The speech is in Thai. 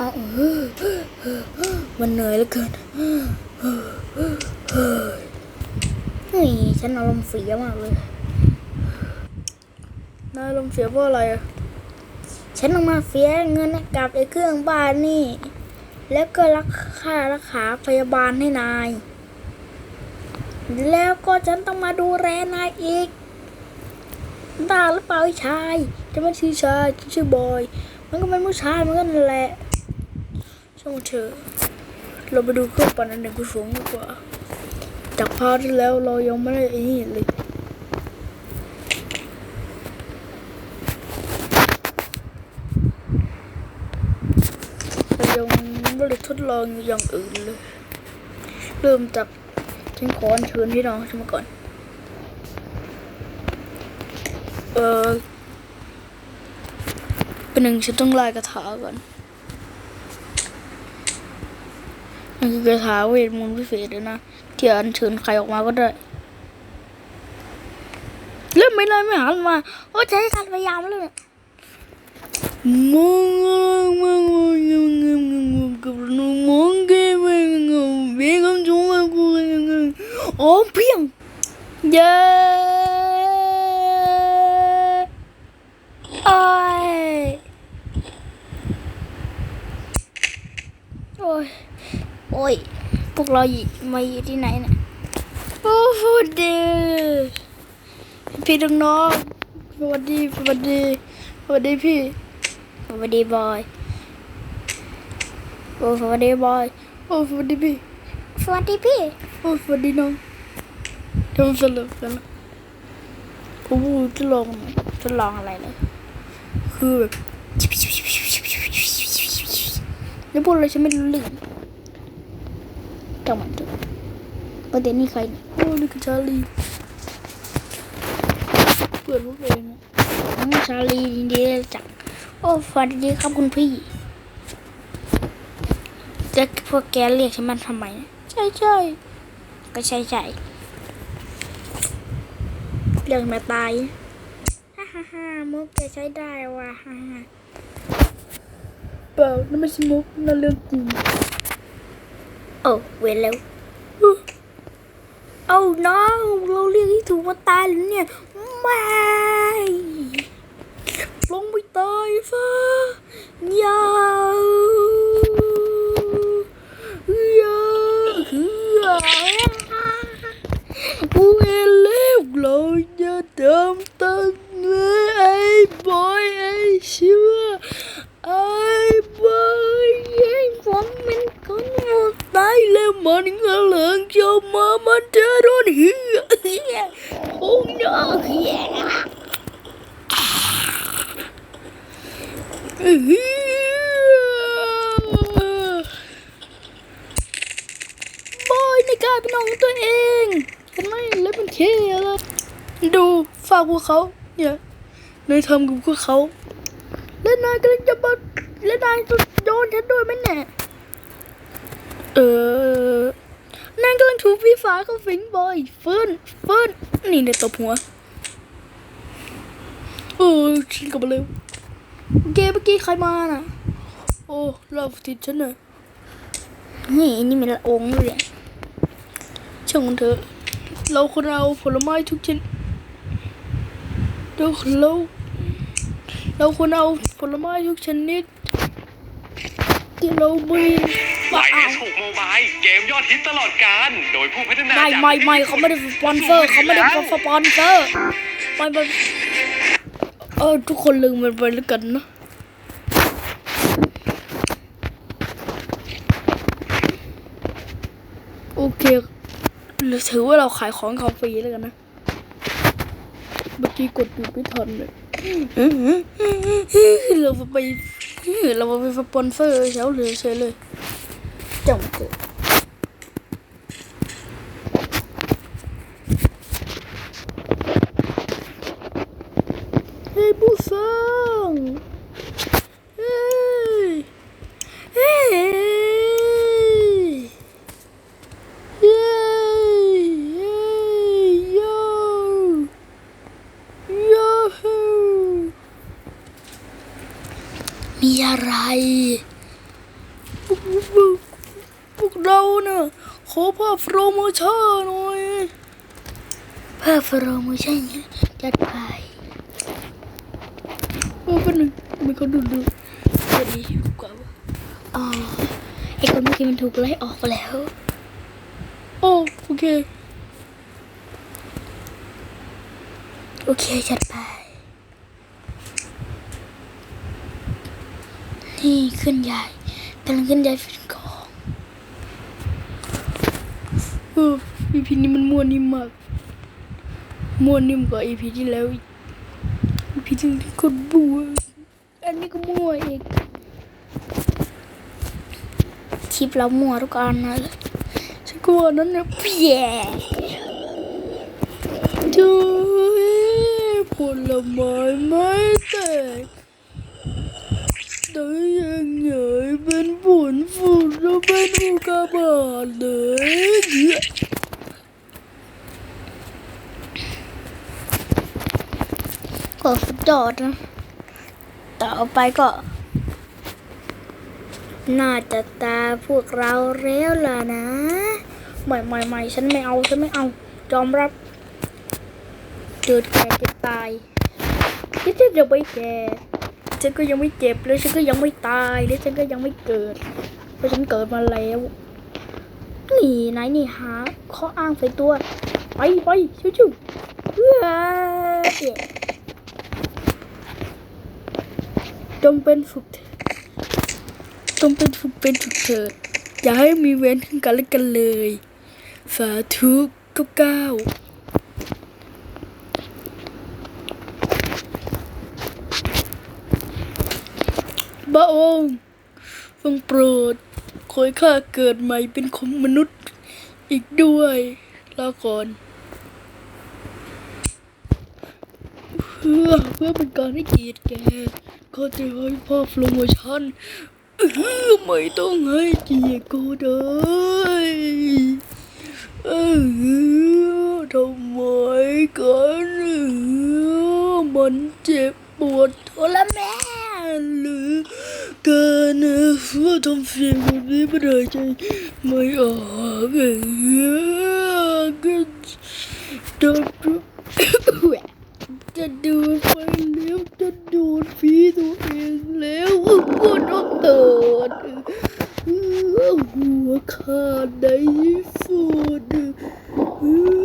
อะมันเหนื่อยเหลือเกินเฮ้ยฉันอารมณ์เสียมากเลยนายอารมณ์เสียเพราะอะไรอะฉันต้องมาเสียเงินกับไอ้เครื่องบ้านนี่ แล้วก็รักค่ารักษาพยาบาลให้นาย แล้วก็ฉันต้องมาดูแลนายอีกบ้าหรือเปล่าไอ้ชายจะไม่ชื่อชายฉันชื่อบอย มันก็เป็นผู้ชายมันก็นั่นแหละช่างเถอะเราไปดูเครื่องปั่นอันหนึ่งกุศลดีกว่า จากพาร์ทที่แล้วเรายังไม่ได้ไอ้นี่เลยเรายังไม่ได้ทดลองอย่างอื่นเลย เริ่มจากฉันขออัญเชิญพี่น้องฉันมาก่อน เออ นหนึ่งฉันต้องลายกระถาก่อนมันคือกระถาเวทมนต์พิเศษเลยนะที่อันเชิญใครออกมาก็ได้เล่มไม่ได้ไม่หันมา โอ้ใช้การพยายามเลยเนี่ยมึงมึงมึงมึงมึงมึงมึงกับหนูมึงเกมมึงมึงเบี้ยกับจุ๊บกูมึงโอ้เพียงเย้โอ้ย โอ้ย โอ้ย พวกเราอยู่มาอยู่ที่ไหนเนี่ย โอ้โหเดพี่น้องๆสวัสดีสวัสดีสวัสดีพี่สวัสดีบอยโอ้สวัสดีบอยโอ้สวัสดีพี่สวัสดีพี่โอ้สวัสดีน้องทำสลับกันละโอ้โหจะลองจะลองอะไรเลยคือแบบ แล้วพูดอะไรฉันไม่รู้เรื่องจังหวะเถอะประเด็นนี้ใครเนี่ยโอ้นี่คือชาลีเพื่อนพวกเองอะน้องชาลียินดีได้รู้จักโอ้สวัสดีครับคุณพี่จะพวกแกเรียกฉันมันทำไมเนี่ยใช่ใช่ก็ใช่ใช่เรื่องมาตายฮ่าฮ่าฮ่ามุกแกใช้ได้ว่ะฮ่าฮ่าเปล่านั่นไม่ใช่มุกนั่นเรื่องจริงโอ้เวรแล้วเอาน้องเราเรียกที่ถูกมาตายหรือเนี่ยไม่ลงไปตายซะย่าวอยาคือกูเห็นแล้วเราจะทำตั้งไอ้บอยไอ้เชื่อไอ้บอยไอ้ผมเป็นคนตายแล้ว มันก็หลืองจะมามันจะโดนเหี้ยโอ้ยเหี้ยบอยในกลายเป็นน้องตัวเองเห็นไหมเล็บมันเท่แล้วดูฝากพวกเขาเนี่ยนายทำกับพวกเขา และนายก็จะมาและนายจะโดนฉันด้วยไหมเนี่ยเออ นายกำลังถูกพี่ฟ้าเขาฟิงบอยฟิร์นฟิร์นนี่ในตบหัวเออฉันกับมาเร็วเกมเมื่อกี้ใครมาน่ะ โอ้เราติดฉันเลยนี่นี่มันละองเลยช่างมันเถอะ เราควรเอาผลไม้ทุกชนิดเราเราเราควรเอาผลไม้ทุกชนิดที่เรา มีไลน์เอสหกโมบายเกมยอดฮิตตลอดการ โดยผู้พัฒนาไม่จากไม่ไม่เขาไม่ได้สปอนเซอร์เขาไม่ได้สปอนเซอร์ไม่ไม่เออทุกคนลืมมันไปแล้วกันนะโอเคถือว่าเราขายของเขาฟรีแล้วกันนะเมื่อกี้กดหยุดไม่ทันเลยเราไปเราไปสปอนเซอร์เฉาเลยเฉยเลย จังเกิดเฮ้ยผู้ฟังเฮ้ยเฮ้ยเย้เย้โยโยมีอะไร เราน่ะขอภาพโปรโมชั่นหน่อยภาพโปรโมชั่นจัดไปโอ้เป็นหนึ่งมันก็ดูดูจะดีกว่าอ๋อไอ้คนเมื่อกี้มันถูกไล่ออกแล้ว โอ้โอเค โอเคจัดไป นี่ขึ้นใหญ่กำลังขึ้นใหญ่ฟินของเออ EP นี้มันม่วนนิ่มมากม่วนนิ่มกว่า EP ที่แล้วอีก EP ที่แล้วคนบัวอันนี้ก็มั่วอีกคลิปเรามั่วทุกอันนะฉันกลัวนั้นนะเปียเจ้ยผลไม้ไม่แตก แต่ยังไงเป็นฝนฝุ่นแล้วเป็นอุกาบาตเลยก็สุดยอดนะต่อไปก็ น่าจะตาพวกเราแล้วล่ะนะไม่ไม่ไม่ฉันไม่เอาฉันไม่เอายอมรับเกิดแก่จ็บตายที่จะจะไม่แก่ ฉันก็ยังไม่เจ็บแล้วฉันก็ยังไม่ตายแล้วฉันก็ยังไม่เกิด เพราะฉันเกิดมาแล้วนี่ไหนนี่หาข้ออ้างใส่ตัว ไปไปชิวชิวๆเอื้อจงเป็นฝึกเถิดจงเป็นฝึกเป็นฝึกเถิดอย่าให้มีเว้นถึงกันและกันเลย สาธุเก้าเก้า ระองค์ทรงโปรดขอให้ข้าเกิดใหม่เป็นคนมนุษย์อีกด้วยลาก่อนเพื่อเพื่อเป็นการให้เกียรติแกก็จะให้พ่อโปรโมชั่นไม่ต้องให้เกียรติก็ได้เออ ทำเสียงแบบนี้ไม่ได้ใจไม่ออกเลยก็จะดูจะดูไปแล้วจะดูผีตัวเองแล้วก็ต้องเติดหัวขาดในฝุ่น